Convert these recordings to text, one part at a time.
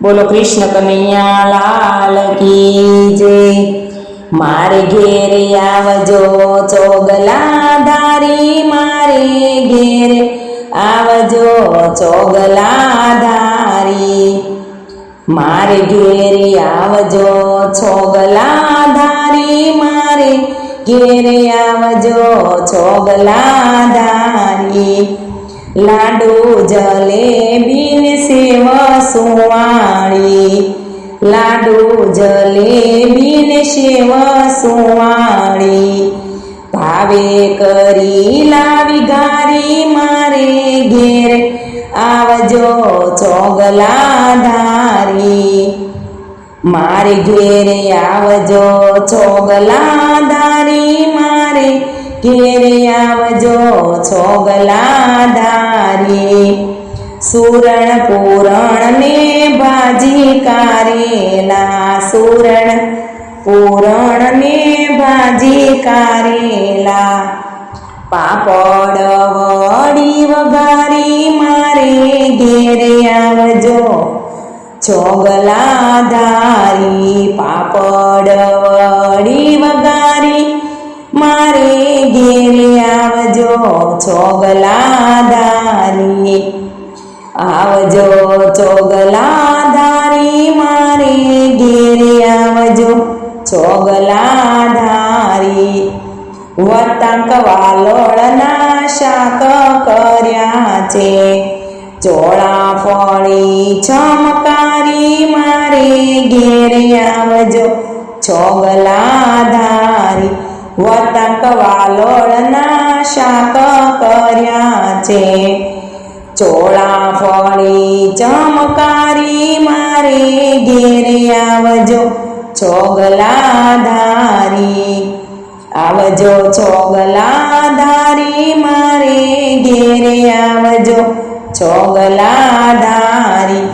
બોલો કૃષ્ણ કનૈયા લાલ કી જય મારે ઘેરે આવજો ચોગલા ધારી મારે ઘેરે આવજો ચોગલા ધારી મારે ઘેર આવજો છોગલા ધારી મારે ઘેરે આવજો છોગલા ધારી લાડુ જલેબી સેવ સુવાળી લાડુ જલેબી ને સેવ સુવાળી ભાવે કરી લાવી ગારી મારે ઘેર. આવજો ચોગલા ધારી. મારે ઘેરે આવજો ચોગલા ધારી મારે. ઘેરે આવજો ચોગલા ધારી સુરણ પૂરણ ને ભાજી કારેલા સુરણ પૂરણ ને ભાજી કારેલા પાપડ વડી વઘારી મારે ઘેરે આવજો ચોગલા ધારી પાપડ વડી વઘારી આવજો ચોગલા ધારી આવજો ચોગલા ધારી મારે ઘેરે આવજો ચોગલા ધારી વતંક વાલોળના શાક કર્યા છે. ચોળા ફળી ચમકારી મારે ઘેરે આવજો ચોગલા ધારી વતંક વાલોળના શાક કર્યા છે. ચોળા ફળી ચમકારી મારે ઘેરે આવજો ચોગલા ધારી આવજો ચોગલા ધારી મારે ઘેરે આવજો ચોગલા ધારી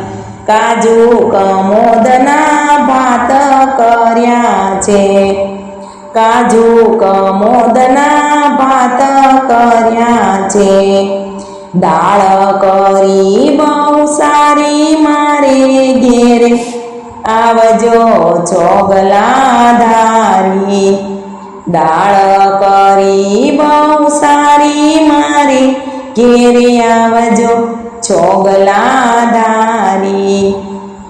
કાજુ કમોદના ભાત કર્યા છે. કાજુ કમોદના ભાત કર્યા છે. દાળ કરી બહુ સારી મારે ઘેરે. આવજો ચોગલા ધારી. દાળ કરી બહુ સારી મારે ઘેરે આવજો ચોગલા ધારી.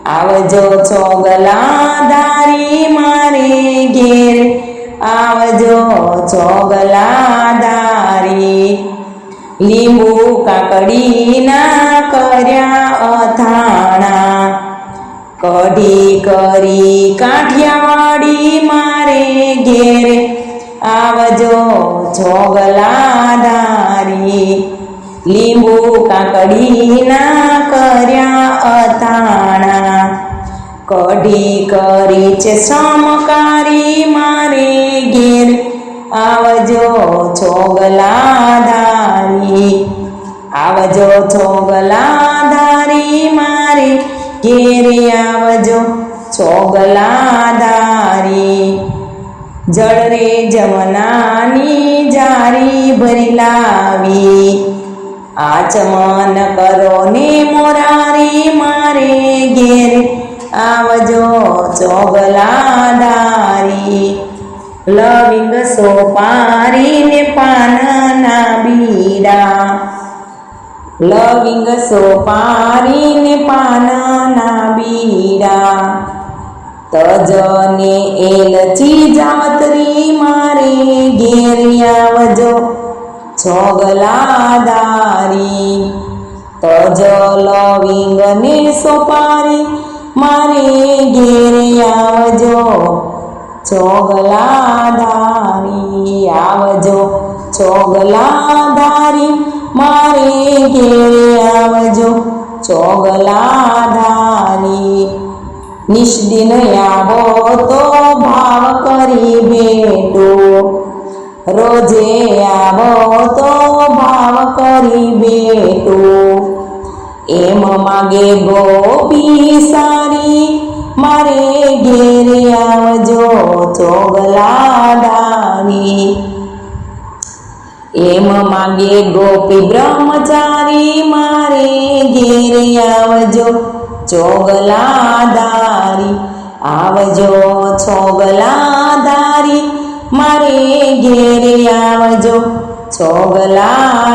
આવજો ચોગલા ધારી મારે આવજો ચોગલાદારી લીંબુ કાકડીના કર્યા અથાણા. કઢી કરી કાઠિયાવાડી મારે ઘેરે. આવજો ચોગલા ધારી લીંબુ કાકડીના કર્યા અથાણા. કઢી કરી છે સમકારી મારે ઘેર. આવજો છોગલા ધારી. આવજો છોગલા ધારી મારે ઘેરે આવજો છોગલા ધારી. જળરે જમનાની જારી ભરી લાવી. આચમન કરો ને મોરારી મારે ઘેર. આવજો ચોગલા ધારી લવિંગ સોપારી ને પાનના બીડા. લવિંગ સોપારી ને પાનના બીડા. તજને એલચી જાવતરી મારે છોગલા દારી તજ લવિંગ ને સોપારી મારે ઘેર આવજો. ચોગલા ધારી આવજો. ચોગલા ધારી મારે ઘેરે આવજો. ચોગલા ધારી નિષ્દિન આવો તો ભાવ કરી ભેટો. રોજે આવો તો ભાવ કરી ભેટો. એમ માગે ગોપી સારી, મારે ઘેરે આવજો ચોગલા દાની એમ માગે ગોપી બ્રહ્મચારી, મારે ઘેરે આવજો ચોગલા દારી આવજો ચોગલાધારી મારે ઘેરે આવજો ચોગલાધારી